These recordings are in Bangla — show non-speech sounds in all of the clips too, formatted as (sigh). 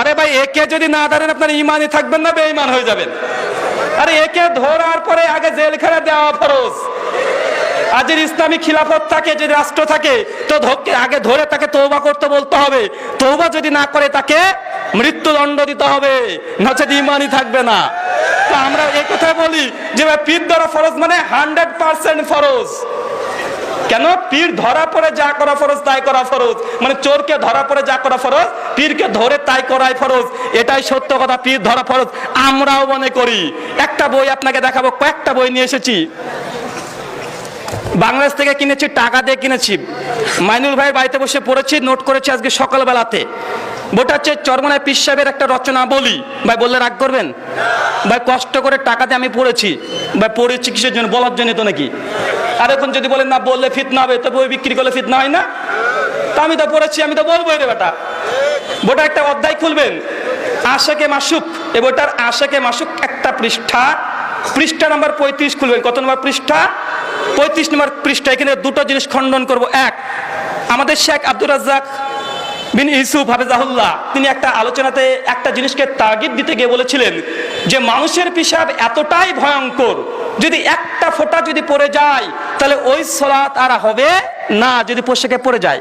আরে ভাই, একে যদি না ধরেন আপনার ইমানই থাকবেন না, বেঈমান হয়ে যাবেন। আরে একে ধরার পরে আগে জেলখানা দেওয়া ফরজ। আর যদি ইসলামী খিলাফত থাকে, যদি রাষ্ট্র থাকে, তো আগে ধরে তাকে তৌবা করতে বলতে হবে। তৌবা যদি না করে তাকে মৃত্যুদণ্ড দিতে হবে। নচেত ইমানই থাকবে না। তো আমরা এই কথাই বলি যে ভাই, পীর ধরা ফরজ মানে হান্ড্রেড পার্সেন্ট ফরজ। কেন? পীর ধরা পড়ে যা করা ফরজ, তাই করা ফরজ। মানে চোরকে ধরা পড়ে যা করা ফরজ, পীরকে ধরে তাই করাই ফরজ। এটাই সত্য কথা, পীর ধরা ফরজ। আমরাও মনে করি। একটা বই আপনাকে দেখাবো, কয়েকটা বই নিয়ে এসেছি। বাংলাদেশ থেকে কিনেছি, টাকা দিয়ে কিনেছি। মাইনুল ভাইয়ের বাড়িতে বসে পড়েছি, নোট করেছি আজকে সকালবেলাতে। বইটা হচ্ছে চরমনায় পীর সাহেবের একটা রচনা বলি। ভাই, বললে রাগ করবেন? ভাই, কষ্ট করে টাকা দিয়ে আমি পড়েছি। ভাই, পড়েছি কিসের জন্য? বলার জন্য তো নাকি। আর এখন যদি বলেন না, বললে ফিতনা হবে তো বই বিক্রি করলে ফিতনা হয় না। তা আমি তো পড়েছি, আমি তো বলব রে বেটা বোটা একটা অধ্যায় খুলবেন। আশাকে মাসুক, এ বইটার আশাকে মাসুক একটা পৃষ্ঠা। পৃষ্ঠা নাম্বার পঁয়ত্রিশ খুলবেন। কত নম্বর পৃষ্ঠা? পঁয়ত্রিশ নম্বর পৃষ্ঠা। এখানে দুটো জিনিস খণ্ডন করব। এক, আমাদের শেখ আব্দুর রাজ্জাক বিন ইসুফ হাফেজাহুল্লাহ, তিনি একটা আলোচনাতে একটা জিনিসকে তাগিদ দিতে গিয়ে বলেছিলেন যে, মানুষের পিসাব এতটাই ভয়ঙ্কর যদি একটা ফোঁটা যদি পড়ে যায়, তাহলে ওই সলাৎ আর হবে না যদি পোশাকে পড়ে যায়।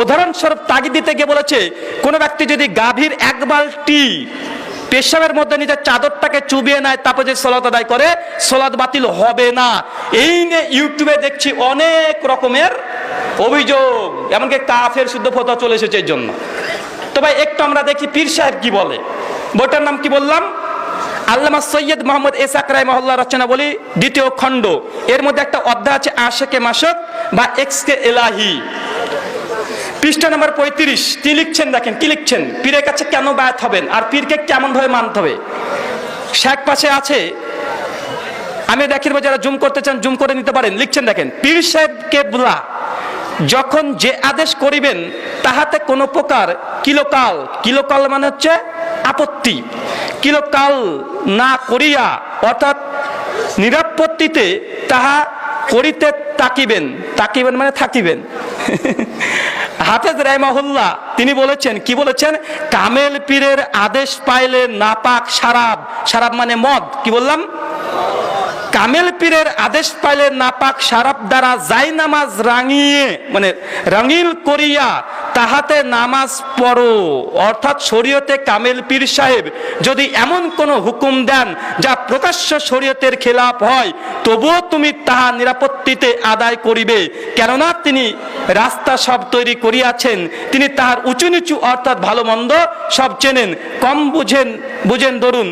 উদাহরণস্বরূপ তাগিদ দিতে গিয়ে বলেছে, কোনো ব্যক্তি যদি গাভীর এক বালটি পেশাবের মধ্যে নিজের চাদরটাকে চুবিয়ে নেয়, তারপর যে সলাত আদায় করে সলাদ বাতিল হবে না। এই নিয়ে ইউটিউবে দেখছি অনেক রকমের অভিযোগ, এমনকি কাফের শুদ্ধ ফতো চলে এসেছে এর জন্য। তো ভাই, একটু আমরা দেখি পীর সাহেব কি বলে। বইটার নাম কি বললাম? আল্লামা সৈয়দ মোহাম্মদ এসাক রায় মহল্লা রচনা বলি দ্বিতীয় খণ্ড। এর মধ্যে একটা অধ্যায় আছে আশেকে মাসক বা এক্সকে এলাহি। পৃষ্ঠা নাম্বার পঁয়ত্রিশ, কি লিখছেন দেখেন, কি লিখছেন? পীরের কাছে কেন বায়াত হবেন আর পীরকে কেমন ভাবে মানতে হবে? শেখ পাশে আছে, আমি দেখির যারা জুম করতে চান, জুম করে নিতে পারেন। লিখছেন দেখেন, পীর সাহেবকে বলা যখন যে আদেশ করিবেন, তাহাতে কোনো প্রকার কিলোকাল কিলোকাল মানে হচ্ছে আপত্তি। কিলোকাল না করিয়া, অর্থাৎ নিরাপত্তিতে তাহা করিতে তাকিবেন। তাকিবেন মানে থাকিবেন। (laughs) হাফেজ রাইমাহুল্লাহ, তিনি বলেছেন, কি বলেছেন? কামেল পীরের আদেশ পাইলে নাপাক সারাব সারাব মানে মদ, কি বললাম? কামেল পীরের আদেশ পাইলে নাপাক সারাব দ্বারা যাই নামাজ রাঙিয়ে মানে রঙিল করিয়া তাহাতে নামাজ পড়ো। অর্থাৎ শরীয়তে কামেল পীর সাহেব যদি এমন কোনো হুকুম দেন যা প্রকাশ্য শরীয়তের খেলাপ হয়, তবুও তুমি তাহা নিরাপত্তিতে আদায় করিবে। কেননা তিনি রাস্তা সব তৈরি করিয়াছেন, তিনি তাহার উঁচু নিচু অর্থাৎ ভালো মন্দ সব চেনেন। কম বুঝেন বুঝেন ধরুন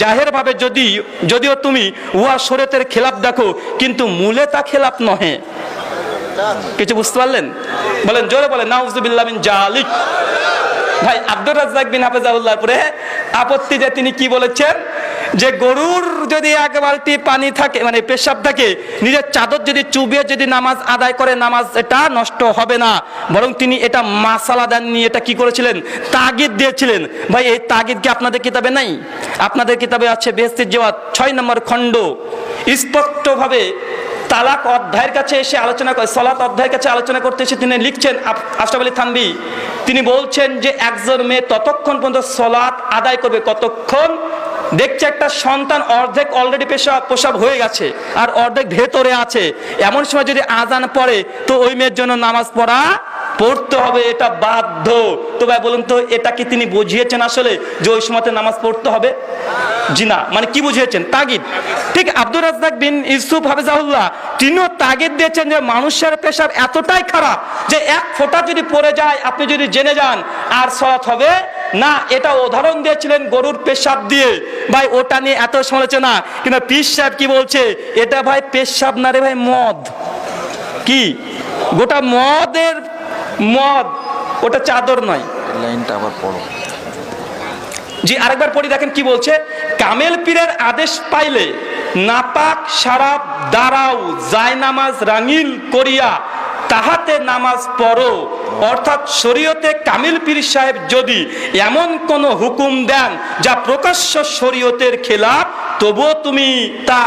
জাহের ভাবে যদি, যদিও তুমি উহা শরীয়তের খেলাপ দেখো, কিন্তু মূলে তা খেলাপ নহে। কিছু বুঝতে পারলেন? বলেন, জোরে বলেন জালিক ভাই, আব্দুর রাজ্জাক বিন আপত্তি যে তিনি কি বলেছেন? যে গরুর যদি এক বালতি পানি থাকে মানে পেশাব থাকে, নিজের চাদর যদি চুবিয়ে যদি নামাজ আদায় করে, নামাজ এটা নষ্ট হবে না। বরং তিনি এটা মাসালা দেননি, এটা কি করেছিলেন? তাগিদ দিয়েছিলেন। ভাই, এই তাগিদ কি আপনাদের কিতাবে নাই? আপনাদের কিতাবে আছে বেহস্তির জওয়াত, ছয় নম্বর খণ্ড। স্পষ্টভাবে তালাক অধ্যায়ের কাছে এসে আলোচনা করে, সলাত অধ্যায়ের কাছে আলোচনা করতে এসে তিনি লিখছেন আশরাফ আলী থানবি তিনি বলছেন যে একজন মেয়ে ততক্ষণ পর্যন্ত সলাৎ আদায় করবে, কতক্ষণ? দেখছে একটা সন্তান অর্ধেক অলরেডি পেশাব প্রসাব হয়ে গেছে আর অর্ধেক ভেতরে আছে। এমন সময় যদি আজান পড়ে, তো ওই মেয়ের জন্য নামাজ পড়া পড়তে হবে, এটা বাধ্য। তো ভাই বলুন তো, এটা কি তিনি বুঝিয়েছেন আসলে যে ওই সময়তে নামাজ পড়তে হবে? জি না মানে কি বুঝিয়েছেন? তাগিদ। ঠিক আব্দুর রাজ্জাক বিন ইউসুফ হাফিজাহুল্লাহ তিনিও তাগিদ দিয়েছেন যে মানুষের পেশাব এতটাই খারাপ যে এক ফোঁটা যদি পড়ে যায় আপনি যদি জেনে যান আর সলাৎ হবে না। এটা উদাহরণ দিয়েছিলেন গরুর পেশাব দিয়ে। ভাই ওটা নিয়ে এত সমালোচনা। কিন্তু পিস সাহেব কি বলছে? এটা ভাই পেশাব না রে ভাই মদ। কি? গোটা মদের মদ ওটা চাদর নয়। লাইনটা আবার পড়ো। জি আরেকবার পড়ি দেখেন কি বলছে? কামেল পীরের আদেশ পাইলে নাপাক সারাব দাঁড়াও যায় নামাজ রাঙিল করিয়া তাহাতে নামাজ পড়ো। অর্থাৎ শরীয়তে কামিল পীর সাহেব যদি এমন কোন হুকুম দেন যা প্রকাশ্য শরীয়তের খেলাফ, তবুও তুমি তা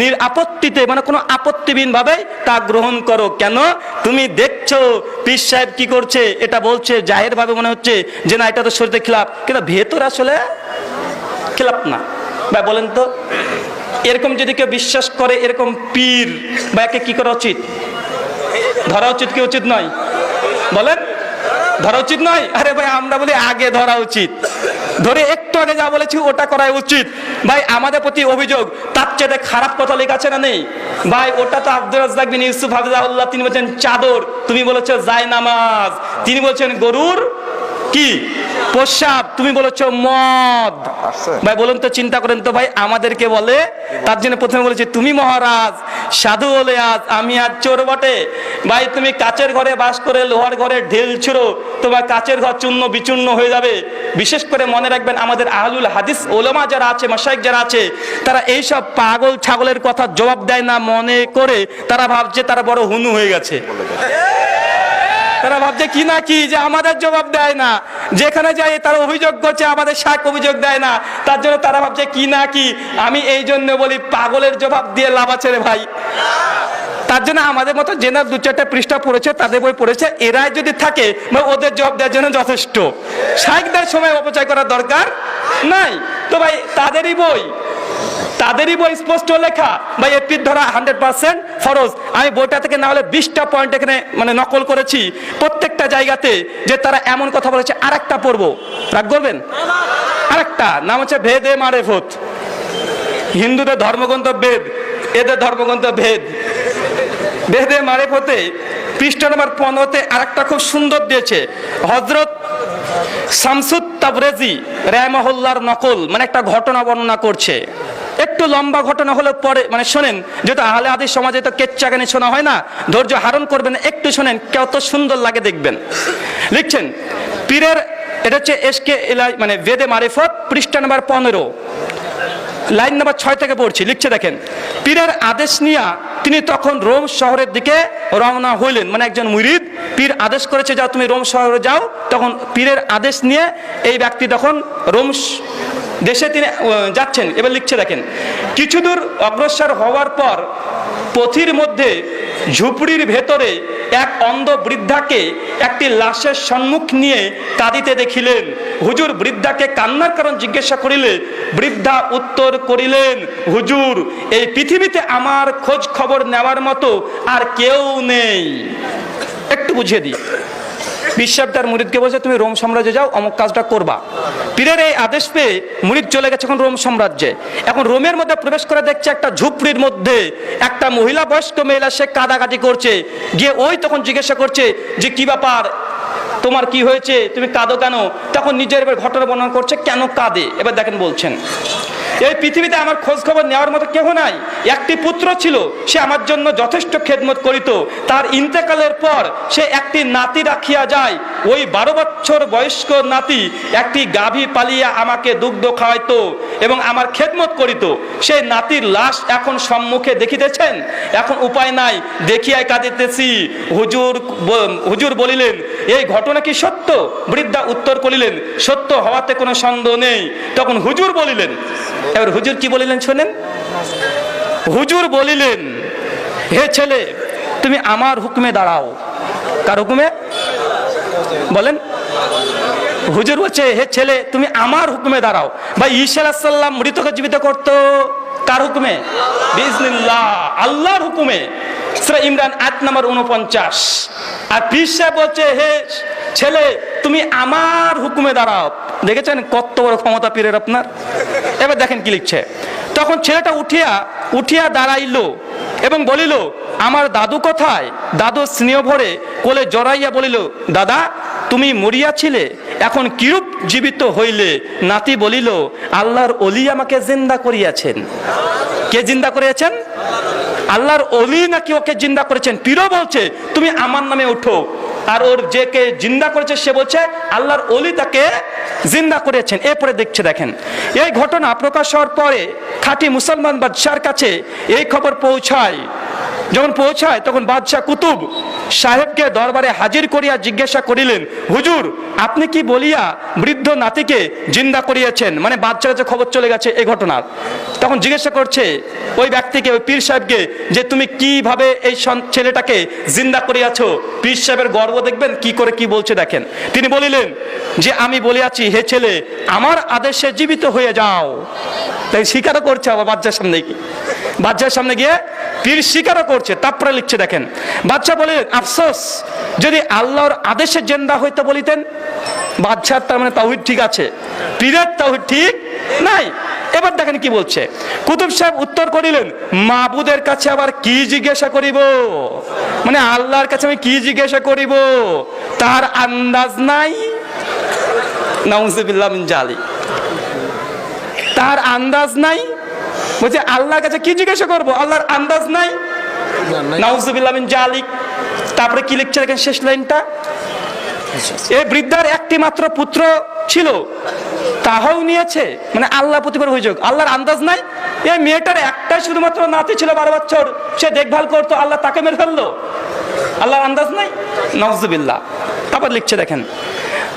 নির আপত্তিতে মানে কোনো আপত্তিবিহীন ভাবে তা গ্রহণ করো। কেন? তুমি দেখছ পীর সাহেব কি করছে? এটা বলছে জাহের ভাবে মনে হচ্ছে যে না, এটা তো শরীরে খিলাপ কিন্তু ভেতর আসলে খিলাপ না। ভাই, বলেন তো, এরকম যদি কেউ বিশ্বাস করে এরকম পীর বা একে কি করা উচিত? ধরা উচিত কি উচিত নয়? বলেন, ধরা উচিত নয়? আরে ভাই, আমরা বলি আগে ধরা উচিত। ধরে একটু আগে যা বলেছি, ওটা করা উচিত। ভাই, আমাদের প্রতি অভিযোগ, তার চেয়ে খারাপ কথা লেখা আছে না নেই? ভাই, ওটা তো আব্দুল ইউসুফ হাফিজাউল্লাহ তিনি বলছেন চাদর, তুমি বলেছ জায় নামাজ তিনি বলছেন গরুর কি? প্রসাব তুমি বলেছ মদ? ভাই বলুন তো চিন্তা করেন তো ভাই আমাদেরকে বলে। তার জন্য প্রথমে বলেছে তুমি মহারাজ সাধু বলে আজ আমি আজ চোর বটে। ভাই তুমি কাচের ঘরে বাস করে লোহার ঘরে ঢেল ছিড়ো। তোমার কাচের ঘর চূর্ণ বিচূর্ণ হয়ে যাবে। বিশেষ করে মনে রাখবেন আমাদের আহলুল হাদিস ওলামা যারা আছে মাসাইক যারা আছে তারা এইসব পাগল ছাগলের কথা জবাব দেয় না মনে করে। তারা ভাবছে তারা বড় হুনু হয়ে গেছে। তারা ভাবছে, কি না কি যে আমাদের জবাব দেয় না। যেখানে যাই, তারা অভিযোগ করছে, আমাদের শাক অভিযোগ দেয় না। তার জন্য তারা ভাবছে, কি না কি? আমি এই জন্য বলি, পাগলের জবাব দিয়ে লাভ আছে রে ভাই। তার জন্য আমাদের মতো জেনার দু চারটে পৃষ্ঠা পড়েছে, তাদের বই পড়েছে, এরাই যদি থাকে বা ওদের জবাব দেওয়ার জন্য যথেষ্ট। শাইকদের সময় অপচয় করার দরকার নাই। তো ভাই, তাদেরই বই। তাদেরই বই স্পষ্ট লেখা। বা এপির ধরা হান্ড্রেড পার্সেন্ট ফরজ। আমি বইটা থেকে না হলে বিশটা পয়েন্ট এখানে মানে নকল করেছি। প্রত্যেকটা জায়গাতে যে তারা এমন কথা বলেছে আর একটা পড়ব। রাগ করবেন? আরেকটা। নাম হচ্ছে ভেদে মারে ভূত। হিন্দুদের ধর্মগ্রন্থ বেদ এদের ধর্মগ্রন্থ ভেদ। ভেদে মারে পথে পৃষ্ঠ নম্বর পনেরোতে আরেকটা খুব সুন্দর দিয়েছে। হজরত শামসুদ তাবরেজি রেমহল্লার নকল মানে একটা ঘটনা বর্ণনা করছে। একটু লম্বা ঘটনা হলে পরে মানে শোনেন, যেহেতু আহলে আদির সমাজে তো কেচ্চা গানে শোনা হয় না, ধৈর্য হারণ করবেন, একটু শোনেন, কত সুন্দর লাগে দেখবেন। লিখছেন, পীরের, এটা হচ্ছে এসকে এলাই মানে বেদে মারিফত, পৃষ্ঠা নাম্বার পনেরো। লাইন নাম্বার ছয় থেকে পড়ছি, লিখছে দেখেন, পীরের আদেশ নিয়া তিনি তখন রোম শহরের দিকে রওনা হইলেন। মানে একজন মুরিদ, পীর আদেশ করেছে, যাও তুমি রোম শহরে যাও, তখন পীরের আদেশ নিয়ে এই ব্যক্তি তখন রোম দেশে তিনি যাচ্ছেন, এবার লিখছে দেখেন কিছু দূর অগ্রসর হওয়ার পর পথির মধ্যে ঝুপড়ির ভেতরে এক অন্ধ বৃদ্ধাকে একটি লাশের সম্মুখ নিয়ে কাঁদিতে দেখিলেন। হুজুর বৃদ্ধাকে কান্নার কারণ জিজ্ঞাসা করিলে, বৃদ্ধা উত্তর করিলেন, হুজুর, এই পৃথিবীতে আমার খোঁজ খবর নেওয়ার মতো আর কেউ নেই। একটু বুঝিয়ে দিই বিশ্বাব তার মুরিদকে বলছে, তুমি রোম সাম্রাজ্যে যাও, অমুক কাজটা করবা। পীরের এই আদেশ পেয়ে মুরিদ চলে গেছে এখন রোম সাম্রাজ্যে। এখন রোমের মধ্যে প্রবেশ করে দেখছে একটা ঝুপড়ির মধ্যে একটা মহিলা বয়স্ক মহিলা, সে কাদাকাটি করছে। গিয়ে ওই তখন জিজ্ঞাসা করছে যে, কি ব্যাপার? তোমার কি হয়েছে? তুমি কাঁদো কেন? তখন নিজের এবার ঘটনা বর্ণনা করছে, কেন কাঁদে? এবার দেখেন বলছেন। এই পৃথিবীতে আমার খোঁজ খবর নেওয়ার মতো কেহ নাই। একটি পুত্র ছিল, সে আমার জন্য যথেষ্ট খেদমত করিত। তার ইন্তেকালের পর সে একটি নাতি রাখিয়া যায়। ওই বারো বছর বয়স্ক নাতি একটি গাভী পালিয়া আমাকে দুগ্ধ খাওয়াইতো এবং আমার খেদমত করিত। সেই নাতির লাশ এখন সম্মুখে দেখিতেছেন? এখন উপায় নাই, দেখিয়াই কাঁদিতেছি। হুজুর হুজুর বলিলেন, এই ঘটনা কি সত্য? বৃদ্ধা উত্তর করিলেন, সত্য হওয়াতে কোনো সন্দেহ নেই। তখন হুজুর বলিলেন এবার হুজুর কি বলিলেন শোনেন? হুজুর বলিলেন, হে ছেলে, তুমি আমার হুকুমে দাঁড়াও। কার হুকুমে? বলেন। হুজুর বলছে, হে ছেলে, তুমি আমার হুকুমে দাঁড়াও। বা ঈশা আলাহিসাল্লাম মৃতকে জীবিত করতো। কার হুকুমে? আল্লাহর হুকুমে। সূরা ইমরান আট নম্বর উনপঞ্চাশ আর পীর সাহেব বলছে, হে ছেলে, তুমি আমার হুকুমে দাঁড়াও। দেখেছেন কত বড় ক্ষমতা পীরের আপনার? এবার দেখেন কি লিখছে। তখন ছেলেটা উঠিয়া উঠিয়া দাঁড়াইলো এবং বলিল, আমার দাদু কোথায়? দাদু স্নেহ ভরে কোলে জড়াইয়া বলিল, দাদা, তুমি মরিয়াছিলে, এখন কিরূপ জীবিত হইলে? নাতি বলিল, আল্লাহর অলি আমাকে জিন্দা করিয়াছেন। কে জিন্দা করিয়াছেন? আল্লাহর অলি নাকি ওকে জিন্দা করেছেন? পীরও বলছে, তুমি আমার নামে উঠো। আর ওর যে কে জিন্দা করেছে, সে বলছে, আল্লাহর অলি তাকে জিন্দা করেছেন। এরপরে দেখছে, দেখেন, এই ঘটনা প্রকাশ হওয়ার পরে খাঁটি মুসলমান বাদশার কাছে এই খবর পৌঁছায়। যখন পৌঁছায়, তখন বাদশাহ কুতুব সাহেবকে দরবারে হাজির করিয়া জিজ্ঞাসা করিলেন, হুজুর, আপনি কি বলিয়া বৃদ্ধ নাতিকে জিন্দা করিয়েছেন? মানে বাচ্চা যে খবর চলে গেছে এই ঘটনার। তখন জিজ্ঞাসা করছে, ওই ব্যক্তিকে, ওই পীর সাহেবকে, যে তুমি কীভাবে এই ছেলেটাকে জিন্দা করিয়াছ? পীর সাহেবের গর্ব দেখবেন, কি করে কি বলছে দেখেন। তিনি বলিলেন, যে আমি বলিয়াছি, হে ছেলে, আমার আদেশে জীবিত হয়ে যাও। তাই স্বীকারও করছে আবার বাচ্চার সামনে। গিয়ে বাচ্চার সামনে গিয়ে পীর স্বীকারও করছে তারপরে লিখছে, দেখেন। বাচ্চা বলে, আফসোস, যদি আল্লাহর আদেশে জেন্দা হইতে বলিতেন, বাচ্চার তার মানে তাহিদ ঠিক আছে, পীরের তাহিদ ঠিক নাই। এবার দেখেন কি বলছে। কুতুব সাহেব উত্তর করিলেন, মাবুদের কাছে আবার কি জিজ্ঞাসা করিব? মানে আল্লাহর কাছে আমি কি জিজ্ঞাসা করিব? তার আন্দাজ নাই। নাউজুবিল্লাহ জালি তার আন্দাজ নাই। বলছে আল্লাহর কাছে কি জিজ্ঞাসা করব? আল্লাহর আন্দাজ নাই। জালিক। তারপরে কি লিখছে দেখেন শেষ লাইনটা? এই বৃদ্ধার একটি মাত্র পুত্র ছিল তাহাও নিয়েছে। মানে আল্লাহ প্রতিবার অভিযোগ। আল্লাহর আন্দাজ নাই। এই মেয়েটার একটাই শুধুমাত্র নাতি ছিল বারো বছর। সে দেখভাল করতো আল্লাহ তাকে মেরে ফেলল। আল্লাহর আন্দাজ নাই? নজবিল্লা তারপর লিখছে দেখেন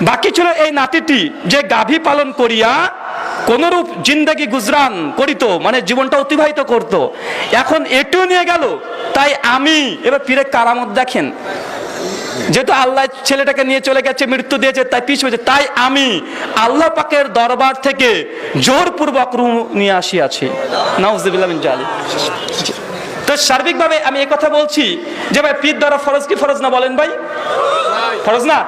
বাকি ছিল এই নাতিটি যে গাভী পালন করিয়া কোনরূপ জিন্দাগি গুজরান করিত মানে জীবনটা অতিবাহিত করত। এখন এটিও নিয়ে গেল, তাই আমি এবার ফিরে কারামত দেখেন। যেহেতু আল্লাহ ছেলেটাকে নিয়ে চলে গেছে, মৃত্যু দিয়েছে, তাই পিছ হয়েছে, তাই আমি আল্লাহ পাকের দরবার থেকে জোরপূর্বক রু নিয়ে আসিয়াছি। নাউজুবিল্লাহ জালি তো সার্বিকভাবে আমি কথা বলছি, যে ভাই পীর দ্বারা ফরজ কি ফরজ না বলেন ভাই? ফরজ না?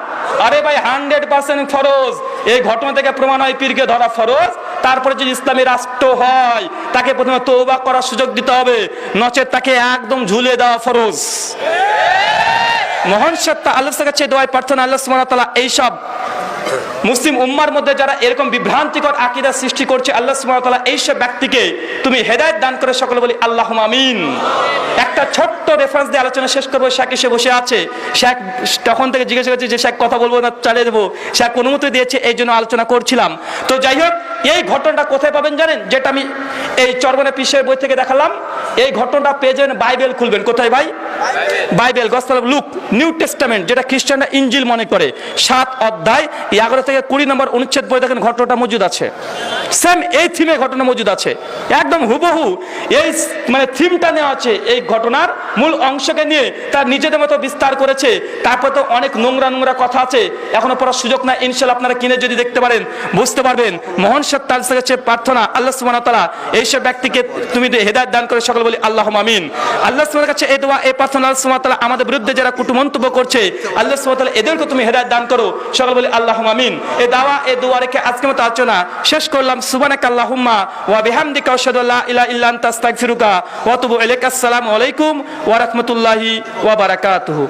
আরে ভাই হান্ড্রেড পার্সেন্ট ফরজ। এই ঘটনা থেকে প্রমাণ হয় পীরকে ধরা ফরজ তারপরে যদি ইসলামী রাষ্ট্র হয়, তাকে প্রথমে তৌবা করার সুযোগ দিতে হবে, নচেত তাকে একদম ঝুলে দেওয়া ফরজ। মহান সত্তা আল্লাহ কাছে দোয়াই প্রার্থনা, আল্লাহ সুমান তালা এইসব মুসলিম উম্মার মধ্যে যারা এরকম বিভ্রান্তিকর আকীদা সৃষ্টি করছে, আল্লাহ তাআলা এইসব ব্যক্তিকে তুমি হেদায়েত দান করে সকলে বলি আল্লাহুম্মা আমিন। একটা ছোট্ট রেফারেন্স দিয়ে আলোচনা শেষ করব শেখ এসে বসে আছে। শেখ তখন থেকে জিজ্ঞাসা করছে যে শেখ কথা বলব না, চালিয়ে দেবো? শেখ অনুমতি দিয়েছে, এই জন্য আলোচনা করছিলাম। তো যাই হোক, এই ঘটনাটা কোথায় পাবেন জানেন? যেটা আমি এই চরবনে পিসের বই থেকে দেখালাম। এই ঘটনাটা পেয়ে যাবেন বাইবেল খুলবেন। কোথায় ভাই? Bible. Gospel Luke, New Testament, যেটা খ্রিস্টানরা ইঞ্জিল মনে করে। সাত অধ্যায় এগারো থেকে কুড়ি নম্বর অনুচ্ছেদ বই দেখেন ঘটনাটা মজুদ আছে। সেম এই থিমে ঘটনা মজুদ আছে। একদম হুবহু এই মানে থিমটা নেওয়া আছে। এই ঘটনার মূল অংশকে নিয়ে তার নিজেদের মতো বিস্তার করেছে। তারপর তো অনেক নোংরা নোংরা কথা আছে। এখনও পড়ার সুযোগ না ইনশাল আপনারা কিনে যদি দেখতে পারেন, বুঝতে পারবেন। মোহন সত্তার কাছে প্রার্থনা, আল্লাহ ওয়া তাআলা এইসব ব্যক্তিকে তুমি হেদায়ত দান করে সকল বলি আল্লাহ আমিন। আল্লাহ সুবহানাহু কাছে এই দোয়া, এই প্রার্থনা আল্লাহ ওয়া তাআলা আমাদের বিরুদ্ধে যারা কুটু মন্তব্য করছে, আল্লাহ ওয়া তাআলা এদেরকে তুমি হেদায়ত দান করো। সকল বলি আল্লাহ আমিন। এ দাওয়া, এ দোয়া রেখে আজকে মতো আলোচনা শেষ করলাম। সুবানাক আল্লাহুম্মা ওয়া বিহামদিকা আশহাদু আল্লা ইলাহা ইল্লা আনতা, আস্তাগফিরুকা ওয়া আতুবু ইলাইকা। আসসালামু আলাইকুম ওয়া রাহমাতুল্লাহি ওয়া বারাকাতুহু।